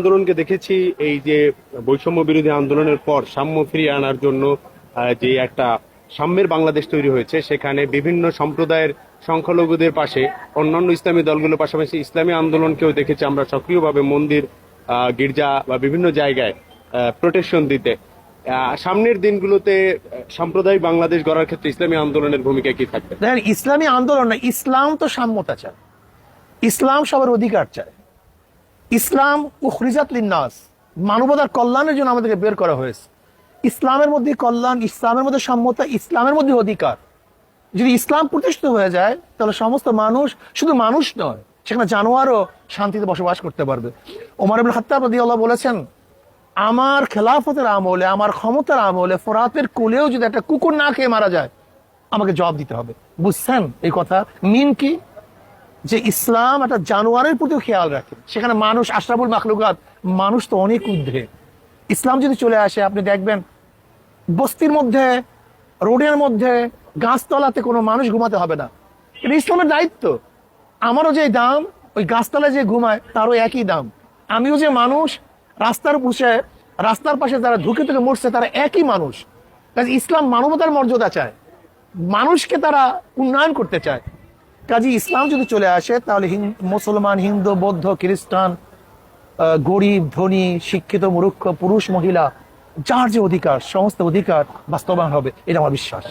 আন্দোলনকে দেখেছি, এই যে বৈষম্য বিরোধী আন্দোলনের পর সাম্য ফিরিয়ে আনার জন্য যে একটা সাম্যের বাংলাদেশ তৈরি হয়েছে, সেখানে বিভিন্ন সম্প্রদায়ের সংখ্যালঘুদের পাশে, অন্যান্য ইসলামী দলগুলোর পাশাপাশি ইসলামী আন্দোলনকেও দেখেছি আমরা সক্রিয়ভাবে মন্দির গির্জা বা বিভিন্ন জায়গায় প্রোটেকশন দিতে। সামনের দিনগুলোতে সাম্প্রদায়িক বাংলাদেশ গড়ার ক্ষেত্রে ইসলামী আন্দোলনের ভূমিকা কি থাকবে? ইসলামী আন্দোলন না, ইসলাম তো সাম্যতা চায়। ইসলাম সবার অধিকার চায়। ইসলাম উখরিজাত লিন্নাস। মানবতার কল্যাণের জন্য আমাদেরকে বের করা হয়েছে। ইসলামের মধ্যে কল্যাণ, ইসলামের মধ্যে সাম্যতা, ইসলামের মধ্যে অধিকার। যদি ইসলাম প্রতিষ্ঠিত হয়ে যায়, তাহলে সমস্ত মানুষ শুধু মানুষ নয়, সেখানে জানোয়ারও শান্তিতে বসবাস করতে পারবে। ওমর ইবুল খাত্তাব রাদিয়াল্লাহু বলেছেন, আমার খেলাফতের আমলে, আমার ক্ষমতার আমলে, ফোরাতের কোলেও যদি একটা কুকুর না খেয়ে মারা যায়, আমাকে জবাব দিতে হবে। বুঝছেন এই কথা? মিন কি? যে ইসলাম একটা জানোয়ারের প্রতিও খেয়াল রাখে। সেখানে মানুষ, আশরাফুল মাখলুকাত, মানুষ তো অনেক ঊর্ধ্বে ইসলাম যদি চলে আসে, আপনি দেখবেন বস্তির মধ্যে, রোডের মধ্যে, গাছতলাতে কোনো মানুষ ঘুমাতে হবে না। এটা ইসলামের দায়িত্ব। আমারও যে দাম, ওই গাছতলায় যে ঘুমায়, তারও একই দাম। আমিও যে মানুষ, রাস্তার পুষে রাস্তার পাশে যারা ঢুকে থেকে মরছে, তারা একই মানুষ। ইসলাম মানবতার মর্যাদা চায়। মানুষকে তারা উন্নয়ন করতে চায়। কাজে ইসলাম যদি চলে আসে, তাহলে মুসলমান, হিন্দু, বৌদ্ধ, খ্রিস্টান গরিব, ধনী, শিক্ষিত, মূর্খ, পুরুষ, মহিলা, যার যে অধিকার, সমস্ত অধিকার বাস্তবায়ন হবে, এটা আমার বিশ্বাস।